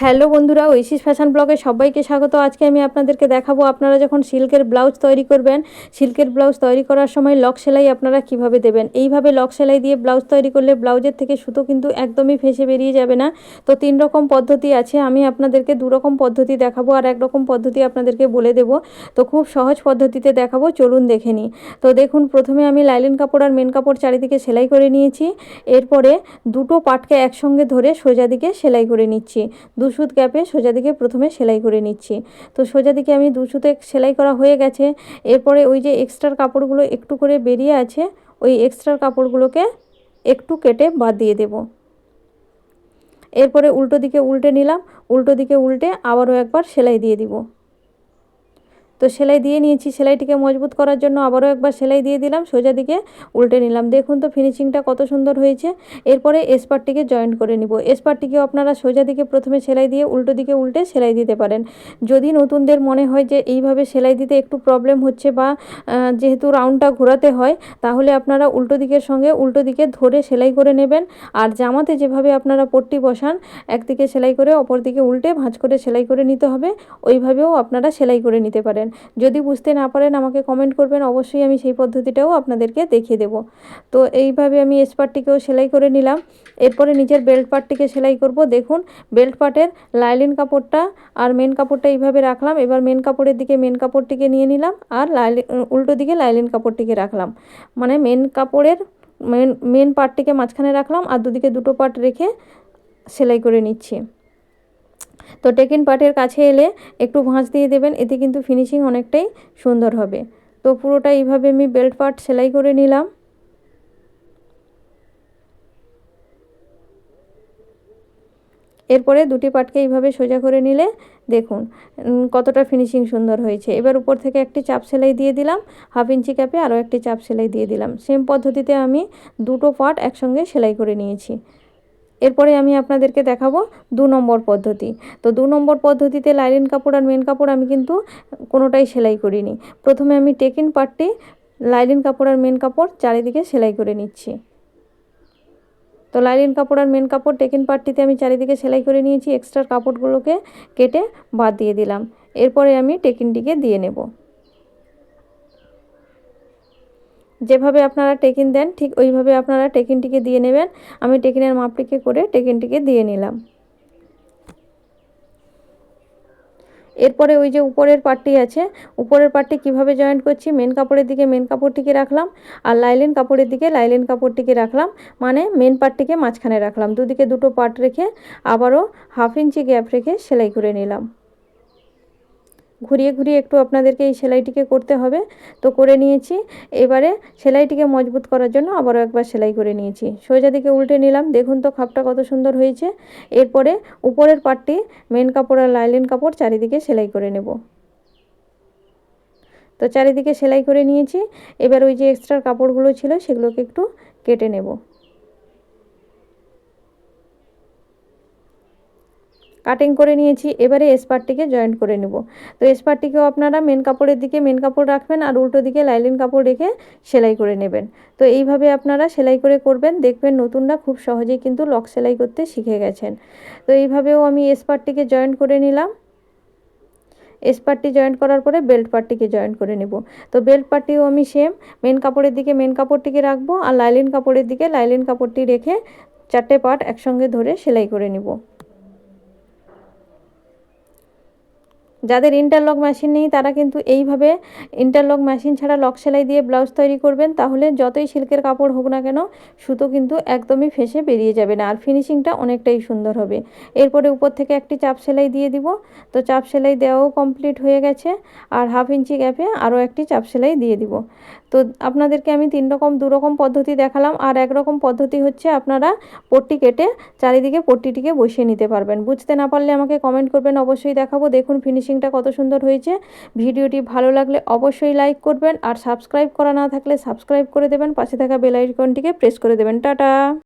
Hello বন্ধুরা, ঐশিস fashion ব্লগে সবাইকে স্বাগত। আজকে আমি আপনাদেরকে দেখাবো আপনারা যখন সিল্কের ব্লাউজ তৈরি করবেন, সিল্কের ব্লাউজ তৈরি করার সময় লক সেলাই আপনারা কীভাবে দেবেন? এইভাবে লক সেলাই দিয়ে ব্লাউজ তৈরি করলে ব্লাউজের থেকে সুতো কিন্তু একদমই ফেসে বেরিয়ে যাবে না। তো তিন রকম পদ্ধতি আছে, আমি আপনাদেরকে দু রকম পদ্ধতি দেখাবো আর এক রকম পদ্ধতি আপনাদেরকে বলে দেব। তো খুব সহজ পদ্ধতিতে দেখাবো, চলুন দেখে নিই। তো দেখুন, প্রথমে আমি লাইলিন কাপড় আর মেন কাপড় চারিদিকে সেলাই করে নিয়েছি। এরপরে দুটো পাটকে একসঙ্গে ধরে সোজা দিকে সেলাই করে নিচ্ছি। দু সুত গ্যাপে সোজা দিকে প্রথমে সেলাই করে নিচ্ছি। তো সোজা দিকে আমি দু সুতে সেলাই করা হয়ে গেছে। এরপরে ওই যে এক্সট্রার কাপড়গুলো একটু করে বেরিয়ে আছে, ওই এক্সট্রার কাপড়গুলোকে একটু কেটে বাদ দিয়ে দেব। এরপরে উল্টো দিকে উল্টে নিলাম, উল্টো দিকে উল্টে আবারও একবার সেলাই দিয়ে দিব। তো সেলাই দিয়ে নিয়েছি, সেলাইটিকে মজবুত করার জন্য আবারও একবার সেলাই দিয়ে দিলাম, সোজা দিকে উল্টে নিলাম। দেখুন তো ফিনিশিংটা কত সুন্দর হয়েছে। এরপরে এসপারটিকে জয়েন্ট করে নিব। এসপারটিকেও আপনারা সোজা দিকে প্রথমে সেলাই দিয়ে উল্টো দিকে উল্টে সেলাই দিতে পারেন। যদি নতুনদের মনে হয় যে এইভাবে সেলাই দিতে একটু প্রবলেম হচ্ছে বা যেহেতু রাউন্ডটা ঘোরাতে হয়, তাহলে আপনারা উল্টো দিকের সঙ্গে উল্টো দিকে ধরে সেলাই করে নেবেন। আর জামাতে যেভাবে আপনারা পট্টি বসান, একদিকে সেলাই করে অপর দিকে উল্টে ভাঁজ করে সেলাই করে নিতে হবে, ওইভাবেও আপনারা সেলাই করে নিতে পারেন। যদি বুঝতে না পারেন আমাকে কমেন্ট করবেন, অবশ্যই আমি সেই পদ্ধতিটাও আপনাদেরকে দেখিয়ে দেব। তো এইভাবে আমি এসপার্টটিকেও সেলাই করে নিলাম। এরপরে নিজের বেল্ট পার্টটিকে সেলাই করব। দেখুন বেল্ট পার্টের লাইলিন কাপড়টা আর মেন কাপড়টা এইভাবে রাখলাম। এবার মেন কাপড়ের দিকে মেন কাপড়টিকে নিয়ে নিলাম আর লাইলিন উল্টো দিকে লাইলিন কাপড়টিকে রাখলাম। মানে মেন কাপড়ের মেন মেন পার্টটিকে মাঝখানে রাখলাম আর দুদিকে দুটো পার্ট রেখে সেলাই করে নিচ্ছি। তো টেকিন পার্টের কাছে এলে একটু ভাঁজ দিয়ে দেবেন, এতে কিন্তু ফিনিশিং অনেকটাই সুন্দর হবে। তো পুরোটা এইভাবে আমি বেল্ট পার্ট সেলাই করে নিলাম। এরপরে দুটি পাটকে এইভাবে সোজা করে নিলে দেখুন কতটা ফিনিশিং সুন্দর হয়েছে। এবার উপর থেকে একটি চাপ সেলাই দিয়ে দিলাম হাফ ইঞ্চি ক্যাপে আরও একটি চাপ সেলাই দিয়ে দিলাম। সেম পদ্ধতিতে আমি দুটো পাট একসঙ্গে সেলাই করে নিয়েছি। এরপরে আমি আপনাদেরকে দেখাবো দু নম্বর পদ্ধতি। তো দু নম্বর পদ্ধতিতে লাইলিন কাপড় আর মেন কাপড় আমি কিন্তু কোনোটাই সেলাই করিনি। প্রথমে আমি টেকিন পার্টটি লাইলিন কাপড় আর মেন কাপড় চারিদিকে সেলাই করে নিচ্ছি। তো লাইলিন কাপড় আর মেন কাপড় টেকিন পার্টটিতে আমি চারিদিকে সেলাই করে নিয়েছি, এক্সট্রা কাপড়গুলোকে কেটে বাদ দিয়ে দিলাম। এরপরে আমি টেকিনটিকে দিয়ে নেব। যেভাবে আপনারা টেকিন দেন, ঠিক ওইভাবে আপনারা টেকিনটিকে দিয়ে নেবেন। আমি টেকিনের মাপটিকে করে টেকিনটিকে দিয়ে নিলাম। এরপরে ওই যে উপরের পাটটি আছে, উপরের পাটটি কীভাবে জয়েন্ট করছি মেন কাপড়ের দিকে মেন কাপড়টিকে রাখলাম আর লাইলেন কাপড়ের দিকে লাইলেন কাপড়টিকে রাখলাম। মানে মেন পাটটিকে মাঝখানে রাখলাম। দুদিকে দুটো পাট রেখে আবারও হাফ ইঞ্চি গ্যাপ রেখে সেলাই করে নিলাম। ঘুরিয়ে ঘুরিয়ে একটু আপনাদেরকে এই সেলাইটিকে করতে হবে। তো করে নিয়েছি। এবারে সেলাইটিকে মজবুত করার জন্য আবারও একবার সেলাই করে নিয়েছি। সোজা দিকে উল্টে নিলাম। দেখুন তো খাপটা কত সুন্দর হয়েছে। এরপরে উপরের পাটটি মেন কাপড় আর লাইলেন কাপড় চারিদিকে সেলাই করে নেব। তো চারিদিকে সেলাই করে নিয়েছি। এবার ওই যে এক্সট্রা কাপড়গুলো ছিল সেগুলোকে একটু কেটে নেব। কাটিং করে নিয়েছি, এবারে এসপারটিকে জয়েন্ট করে নেব। তো এসপারটিকেও আপনারা মেন কাপড়ের দিকে মেন কাপড় রাখবেন আর উল্টো দিকে লাইলিন কাপড় রেখে সেলাই করে নেবেন। তো এইভাবে আপনারা সেলাই করে করবেন, দেখবেন নতুনরা খুব সহজেই কিন্তু লক সেলাই করতে শিখে গেছেন। তো এইভাবেও আমি এসপারটিকে জয়েন্ট করে নিলাম। এস পার্টটি জয়েন্ট করার পরে বেল্ট পার্টটিকে জয়েন্ট করে নেব। তো বেল্ট পার্টটিও আমি সেম মেন কাপড়ের দিকে মেন কাপড়টিকে রাখব আর লাইলিন কাপড়ের দিকে লাইলিন কাপড়টি রেখে চারটে পার্ট একসঙ্গে ধরে সেলাই করে নেব। যাদের ইন্টারলক মেশিন নেই, তারা কিন্তু এইভাবে ইন্টারলক মেশিন ছাড়া লক সেলাই দিয়ে ব্লাউজ তৈরি করবেন, তাহলে যতই সিল্কের কাপড় হোক না কেন, সুতো কিন্তু একদমই ফেসে বেরিয়ে যাবে না, আর ফিনিশিংটা অনেকটাই সুন্দর হবে। এরপরে উপর থেকে একটি চাপ সেলাই দিয়ে দিব। তো চাপ সেলাই দেওয়াও কমপ্লিট হয়ে গেছে, আর হাফ ইঞ্চি গ্যাপে আরও একটি চাপ সেলাই দিয়ে দিব। তো আপনাদেরকে আমি তিন রকম, দু রকম পদ্ধতি দেখালাম, আর এক রকম পদ্ধতি হচ্ছে আপনারা পট্টি কেটে চারিদিকে পট্টিটিকে বসিয়ে নিতে পারবেন। বুঝতে না পারলে আমাকে কমেন্ট করবেন, অবশ্যই দেখাবো। দেখুন ফিনিশিংটা কত সুন্দর হয়েছে। ভিডিওটি ভালো লাগলে অবশ্যই লাইক করবেন আর সাবস্ক্রাইব করা না থাকলে সাবস্ক্রাইব করে দেবেন। পাশে থাকা বেল আইকনটিকে প্রেস করে দেবেন। টাটা!